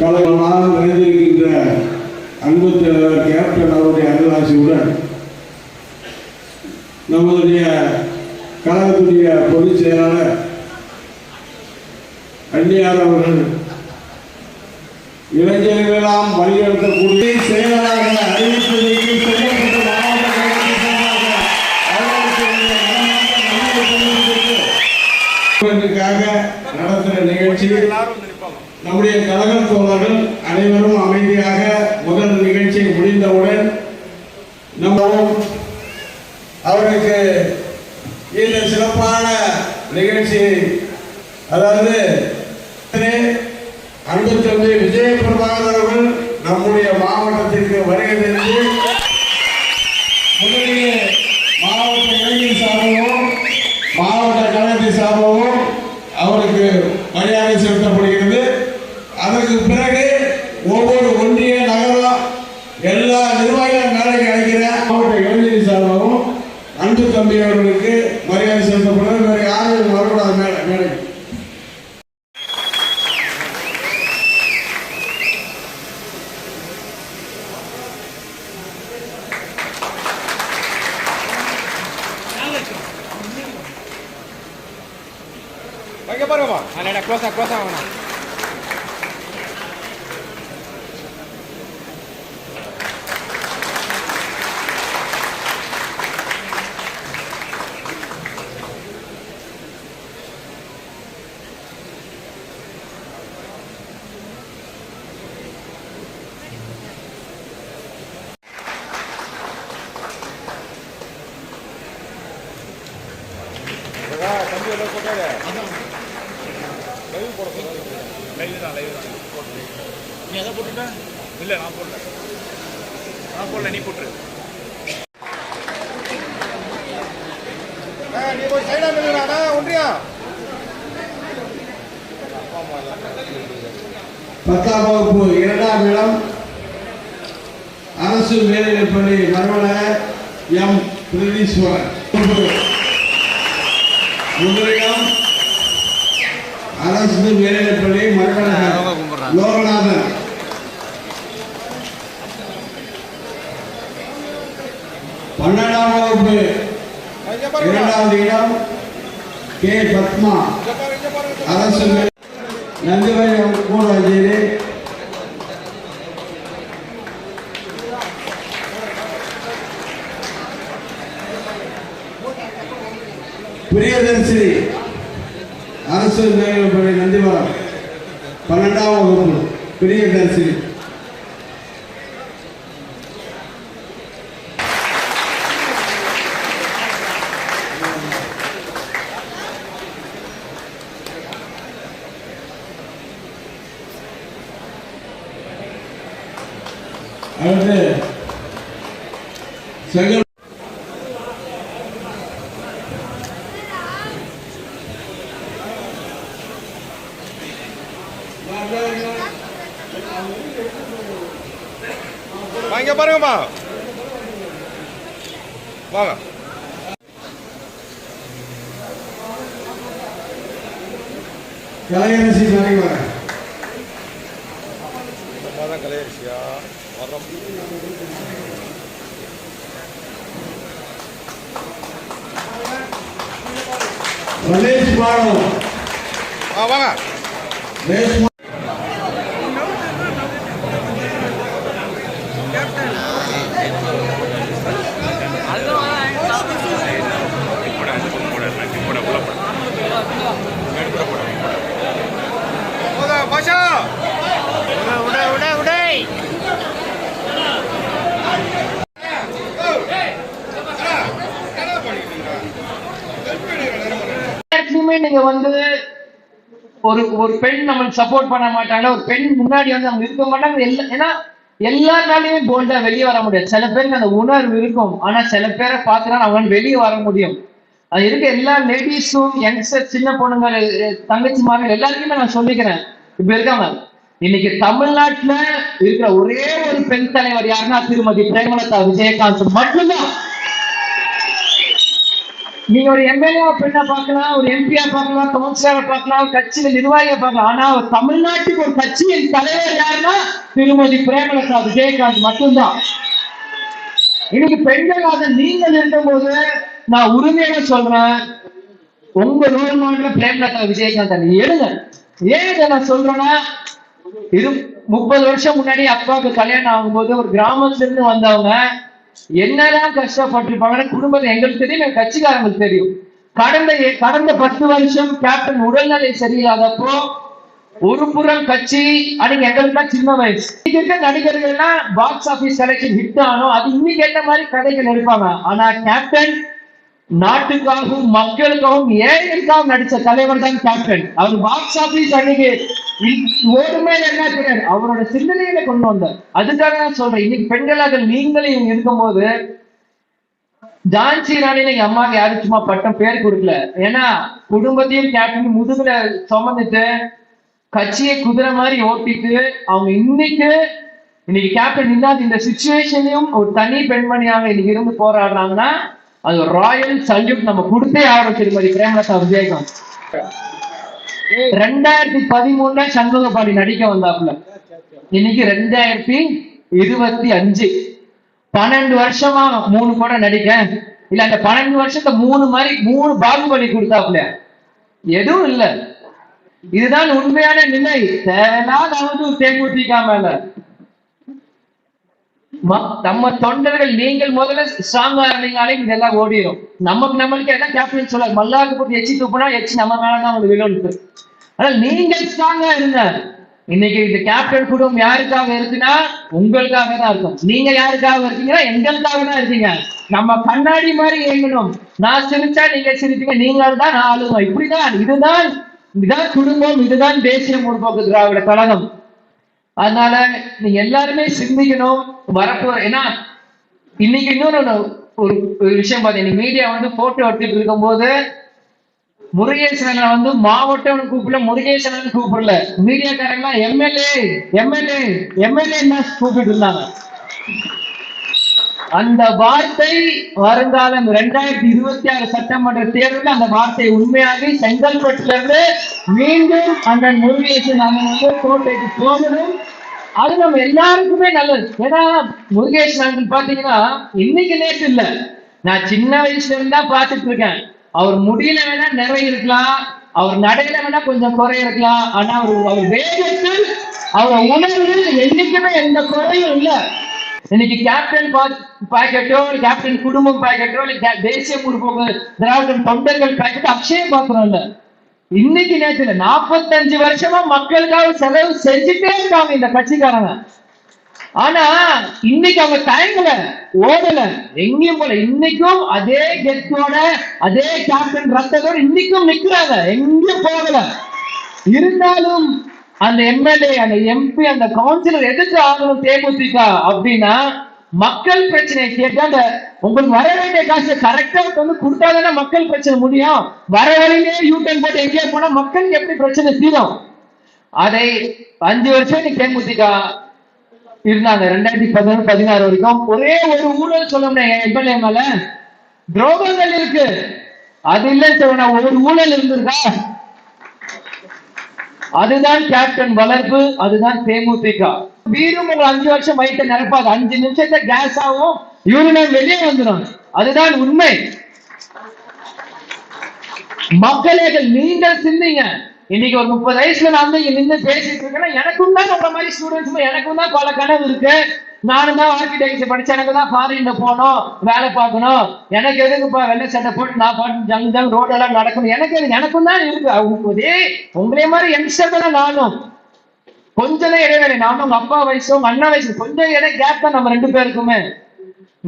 கலகமாக நிறைந்திருக்கின்ற அன்பு தலைவர் கேப்டன் அவருடைய அங்கராசியுடன் நம்மளுடைய கழகத்துடைய பொதுச் செயலாளர் அன்னியார் அவர்கள் இளைஞர்களெல்லாம் வழிநடத்தக்கூடிய செயலராக அறிவிப்பதற்கு சொல்லப்பட்ட மாவட்ட நடத்துகிற நிகழ்ச்சி நம்முடைய கழக தோழர்கள் அனைவரும் அமைதியாக முதல் நிகழ்ச்சி முடிந்தவுடன் நம்ம அவருக்கு இந்த சிறப்பான நிகழ்ச்சி அதாவது அன்பு தம்பி விஜய பிரபாகர் அவர்கள் நம்முடைய மாவட்டத்திற்கு வருகை தெரிந்து முதலிலே மாவட்ட இளைஞர் சார்பாகவும் மாவட்ட கழகத்தை சார்பாகவும் அவருக்கு மரியாதை செலுத்தப்படுகிறது அதற்கு பிறகு ஒவ்வொரு ஒன்றிய நகரம் எல்லா நிர்வாகிகளும் மேடைக்கு அழைக்கிறேன் மாவட்ட இளைஞர் சார்பாகவும் அன்பு தம்பி அவர்களுக்கு மரியாதை செலுத்தப்படுறது வேறு யாரும் வரக்கூடாது மேடை மேடைக்கு அங்கே பாருங்கம்மா அண்ணா க்ளோஸாக க்ளோஸாக வாங்கண்ணா தம்பி எல்லாம் போட்டாரு லைவ் போட சொல்லுங்க லைவ் தான் லைவ் தான் நீ எதை போட்டுட்ட இல்லை நான் போடல நான் போடல நீ போட்டுரு நீ போய் சைடாக நில்லுடா ஒன்றியா பத்தாம் வகுப்பு இரண்டாம் இடம். அரசு மேல்நிலைப்பள்ளி மறுமலக எம். பிரதீஸ்வரன். முதலிடம் அரசு மேல்நிலைப்பள்ளி மறுமலக லோகநாதன். பன்னெண்டாம் வகுப்பு. இரண்டாவது இடம் கே. பத்மா. அரசு நந்திவயம் கூடாஞ்சேரி பிரியதர்சினி அரசு மேல்நிலைப்பள்ளி நந்திவரம் பன்னெண்டாம் வகுப்பு பெரிய பிரியதர்சினி அடுத்து செங்கல் பாருங்கம்மா வாங்க. கலையரசி கலையரிசியா? வர்றோம். ரமேஷ் பாடம் வாங்க ரேஷ்மா போதா பாஷா இடத்துலயுமே நீங்க வந்து ஒரு ஒரு பெண் நம்மளுக்கு சப்போர்ட் பண்ண மாட்டாங்க. ஒரு பெண் முன்னாடி வந்து அவங்க இருக்க மாட்டாங்க. எல்லா ஏன்னா எல்லாருனாலையுமே போல்டா வெளியே வர முடியாது. சில பேருக்கு அந்த உணர்வு இருக்கும். ஆனா சில பேரை பார்த்துதான் அவங்க வெளியே வர முடியும். அது இருக்க எல்லா லேடிஸும் யங்ஸ்டர் சின்ன பொண்ணுங்க அஹ் தங்கச்சி மாதிரி எல்லாருக்குமே நான் சொல்லிக்கிறேன். இப்ப இருக்காங்க. இன்னைக்கு தமிழ்நாட்டுல இருக்கிற ஒரே ஒரு பெண் தலைவர் யாருன்னா திருமதி பிரேமலதா விஜயகாந்த் மட்டும்தான். நீங்க ஒரு எம்எல்ஏ பெண்ணை பார்க்கலாம் ஒரு எம்பியா பார்க்கலாம் கவுன்சிலரை பார்க்கலாம் கட்சியில நிர்வாகியை பார்க்கலாம். ஆனா ஒரு தமிழ்நாட்டுக்கு ஒரு கட்சியின் தலைவர் யாருன்னா திருமதி பிரேமலதா விஜயகாந்த் மட்டும்தான். இன்னைக்கு பெண்களாக நீங்கள் இருந்தபோது நான் உரிமையாக சொல்றேன். உங்க ரோல் மாடல பிரேமலதா விஜயகாந்த் நீ எழுங்க. ஏன் இதை நான் சொல்றேன்னா இது முப்பது வருஷம் முன்னாடி அப்பாவுக்கு கல்யாணம் ஆகும்போது ஒரு கிராமத்துல இருந்து வந்தவங்க என்னதான் கஷ்டப்பட்டிருப்பாங்க குடும்பம் எங்களுக்கு தெரியும் எங்க கட்சிக்காரங்களுக்கு தெரியும். கடந்த கடந்த பத்து வருஷம் கேப்டன் உடல்நிலை சரியில்லாதப்போ ஒரு புறம் கட்சி அன்னைக்கு எங்களுக்கு சின்ன வயசு. இருக்க நடிகர்கள்லாம் பாக்ஸ் ஆபீஸ் கலெக்ஷன் ஹிட் ஆனோம் அது இன்னைக்கு ஏற்ற மாதிரி கதைகள் எடுப்பாங்க? ஆனா கேப்டன் நாட்டுக்காகவும் மக்களுக்காகவும் ஏழைக்காக நடிச்ச தலைவர் தான் கேப்டன் அவர் பாக்ஸ் ஆபீஸ் அன்னைக்கு ஓடுமே என்ன கிடையாது அவரோட சிந்தனையில கொண்டு வந்தார். அதுக்காக நான் சொல்றேன். இன்னைக்கு பெண்களாக நீங்களும் இவங்க இருக்கும்போது ஜான்சி ராணி எங்க அம்மாக்கு யாரும் சும்மா பட்டம் பேர் கொடுக்கல. ஏன்னா குடும்பத்தையும் கேப்டன் முதுகுல சுமந்துட்டு கட்சியை குதிரை மாதிரி ஓட்டிட்டு அவங்க இன்னைக்கு இன்னைக்கு கேப்டன் இல்லாத இந்த சுச்சுவேஷனையும் ஒரு தனி பெண்மணியாக இன்னைக்கு இருந்து போராடுறாங்கன்னா அது ராயல் சல்யூட் நம்ம கொடுத்தே ஆகிறோம் திருமதி பிரேமலதா விஜயகாந்த். ரெண்டாயிரத்தி பதிமூணுல சண்முகபாடி நடிக்க வந்தாப்புல. இன்னைக்கு ரெண்டாயிரத்தி இருபத்தி அஞ்சு. பன்னெண்டு வருஷமா மூணு படம் நடிக்க. இல்ல அந்த பன்னெண்டு வருஷத்தை மூணு மாதிரி மூணு பாகுபலி கொடுத்தாப்புல. எதுவும் இல்ல. இதுதான் உண்மையான நிலை. தேவையில்லாத தேமுதிக மேல நம்ம தொண்டர்கள் நீங்கள் முதல்ல ஸ்ட்ராங்கா இருந்தீங்களே இதெல்லாம் ஓடிடும் நமக்கு நம்மளுக்கு என்ன கேப்டன் சொல்ல மல்லாக்கு போட்டு எச்சி துப்புனா எச்சி நம்ம மேலதான் வந்து விழுந்து ஆனால் நீங்கள் ஸ்ட்ராங்கா இருங்க இன்னைக்கு இந்த கேப்டன் குடும்பம் யாருக்காக இருக்குன்னா உங்களுக்காக தான் இருக்கும். நீங்க யாருக்காக இருக்கீங்கன்னா எங்களுக்காக தான் இருக்கீங்க. நம்ம கண்ணாடி மாதிரி இயங்கணும். நான் சிரிச்சா நீங்க சிரிப்பீங்க நீங்கள் தான் நான் ஆளுங்க இப்படிதான் இதுதான் இதுதான் குடும்பம் இதுதான் தேசிய முற்போக்கு திராவிட கழகம். அதனால நீங்க எல்லாருமே சிந்திக்கணும் வரப்போ ஏன்னா இன்னைக்கு இன்னொரு ஒரு- ஒரு விஷயம் பாத்தீங்க. மீடியா வந்து போட்டோ எடுத்துட்டு இருக்கும்போது முருகேசனை வந்து மாவட்டம் கூப்பிடல முருகேசன் கூப்பிடல. மீடியாக்காரங்க எம்எல்ஏ எம்எல்ஏ எம்எல்ஏ கூப்பிட்டு இருந்தாங்க. அந்த வார்த்தை வருங்காலம் இரண்டாயிரத்தி இருபத்தி ஆறு சட்டமன்ற தேர்தலில் அந்த வார்த்தை உண்மையாகி செங்கல்பட்டுல இருந்து மீண்டும் அந்த முருகேசன் அண்ணன் வந்து கோட்டைக்கு போகணும். அது நம்ம எல்லாருக்குமே நல்லது. ஏன்னா முருகேஷ் நாங்கள் பாத்தீங்கன்னா இன்னைக்கு நேற்று இல்ல. நான் சின்ன வயசுல இருந்தா பார்த்துட்டு இருக்கேன். அவர் முடியல வேணா நிறைய இருக்கலாம். அவர் நடையில வேணா கொஞ்சம் குறை இருக்கலாம். ஆனா அவர் அவர் வேகத்தில் அவர் உணர்வு என்னைக்குமே எந்த குறையும் இல்லை. இன்னைக்கு கேப்டன் பாக்கெட்டோ கேப்டன் குடும்பம் பாக்கெட்டோ இல்லை கே- தேசிய முற்போக்கு திராவிடம் தொண்டர்கள் பாக்கெட்டோ அக்ஷயம் பாக்குறோம் இல்ல. இன்னைக்கு நேரத்துல நாற்பத்தஞ்சு வருஷமா மக்களுக்காக செலவு செஞ்சுட்டே இருக்காங்க இந்த கட்சிக்காரங்க. ஆனா இன்னைக்கு அவங்க தயங்கல ஓடல எங்கேயும் போல இன்னைக்கும் அதே கெத்தோட அதே கேப்டன் ரத்தத்தோட இன்னைக்கும் நிக்கிறாங்க. எங்கேயும் போகல. இருந்தாலும் அந்த எம்எல்ஏ அந்த எம்பி அந்த கவுன்சிலர் எதுக்கு ஆகணும் தேமுதிக அப்படின்னா மக்கள் பிரச்சனையை கேட்டு அந்த உங்களுக்கு வர வேண்டிய காசு கரெக்டா வந்து கொடுத்தாதானே மக்கள் பிரச்சனை முடியும். வர வரையிலே யூடியூப் போட்டு எங்கேயோ போனா மக்களுக்கு எப்படி பிரச்சனை தீரும்? அதை அஞ்சு வருஷம் நீ தேமுதிக இருந்தாங்க. ரெண்டாயிரத்தி பதினொன்று பதினாறு வரைக்கும் ஒரே ஒரு ஊழல் சொல்ல முடியும் எம்எல்ஏ மேல துரோகங்கள் இருக்கு. அது இல்லைன்னு சொல்ல ஒரு ஊழல் இருந்திருக்கா? அதுதான் கேப்டன் வளர்ப்பு அதுதான் தேமுதிக. வீரும் உங்க அஞ்சு வருஷம் வயிற்று நிரப்பாது. அஞ்சு நிமிஷத்தை கேஸ் ஆகும் யூரினம் வெளியே வந்துடும். அதுதான் உண்மை. மக்களே நீங்கள் சிந்திங்க. இன்னைக்கு ஒரு முப்பது வயசுல நான் வந்து இங்க நின்று பேசிட்டு இருக்கேன்னா எனக்கும் தான் உங்க மாதிரி ஸ்டூடெண்ட்ஸ் எனக்கும் தான் பல கனவு இருக்கு. நானும் தான் ஆர்கிடெக்சர் படிச்சேன். எனக்கு தான் ஃபாரின்ல போகணும் வேலை பார்க்கணும். எனக்கு எதுக்குப்பா வெள்ளை சட்டை போட்டு நான் பாட்டு ஜங் ஜங் ரோடெல்லாம் நடக்கணும்? எனக்கு எது எனக்கும் தான் இருக்கு. அவங்க இதே உங்களே மாதிரி யங்ஸ்டர் தானே நானும். கொஞ்சம் தான் இடைவேளை நானும் உங்க அப்பா வயசு உங்க அண்ணா வயசு கொஞ்சம் இடை கேப் தான் நம்ம ரெண்டு பேருக்குமே.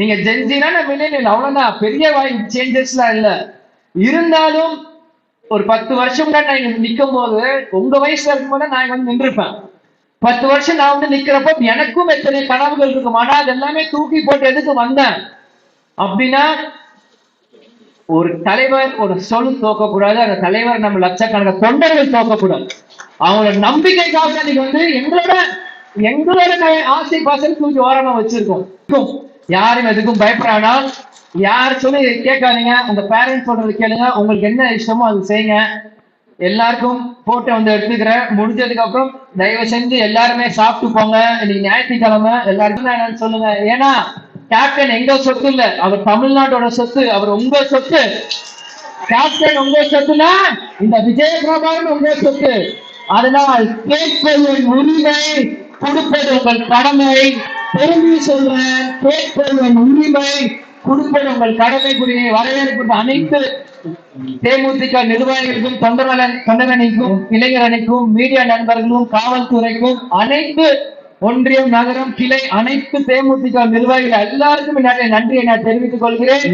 நீங்க ஜென்ஜினா நான் மில்லேனியல் அவ்வளவுதான். பெரிய வாய் சேஞ்சஸ்லாம் இல்லை. இருந்தாலும் ஒரு பத்து வருஷம் நான் இங்கே நிற்கும் போது உங்க வயசுல இருக்கும்போது நான் இங்கே வந்து நின்றுருப்பேன் பத்து வருஷம் நான் வந்து நிக்கிறப்ப எனக்கும் எத்தனை கனவுகள் இருக்கும். ஆனா அது எல்லாமே தூக்கி போட்டு எதுக்கு வந்தேன்? அப்படின்னா ஒரு தலைவர் ஒரு சொல் தோக்கக்கூடாது. அந்த தலைவர் நம்ம லட்சக்கணக்க தொண்டர்கள் தோக்கக்கூடாது. அவங்களோட நம்பிக்கைக்காக தான் நீங்க வந்து எங்களோட எங்களோட ஆசை பாசல் தூக்கி ஓரமா வச்சிருக்கோம். யாரும் எதுக்கும் பயப்படானால் யார் சொல்லி கேட்காதீங்க. உங்க பேரண்ட்ஸ் சொல்றது கேளுங்க. உங்களுக்கு என்ன இஷ்டமோ அது செய்யுங்க. எல்லாருக்கும் போட்டோ வந்து எடுத்துக்கிறேன். முடிஞ்சதுக்கு அப்புறம் தயவு செஞ்சு எல்லாருமே சாப்பிட்டு போங்க. இன்னைக்கு ஞாயிற்றுக்கிழமை. எல்லாருக்கும் நான் என்னன்னு சொல்லுங்க. ஏன்னா கேப்டன் எங்க சொத்து இல்ல? அவர் தமிழ்நாட்டோட சொத்து. அவர் உங்க சொத்து. கேப்டன் உங்க சொத்துனா இந்த விஜய பிரபாகரன் உங்க சொத்து. அதனால் கேட்பதன் உரிமை கொடுப்பது உங்கள் கடமை. பெருமை சொல்றேன். கேட்பதன் உரிமை கொடுப்பது உங்கள் கடமைக்குரிய வரவேற்பு அனைத்து தேமுதிக நிர்வாகிகளுக்கும் தொண்டர் தொண்டரணிக்கும் இளைஞர் அணிக்கும் மீடியா நண்பர்களும் காவல்துறைக்கும் அனைத்து ஒன்றியம் நகரம் கிளை அனைத்து தேமுதிக நிர்வாகிகள் எல்லாருக்கும் நன்றியை நான் தெரிவித்துக் கொள்கிறேன்.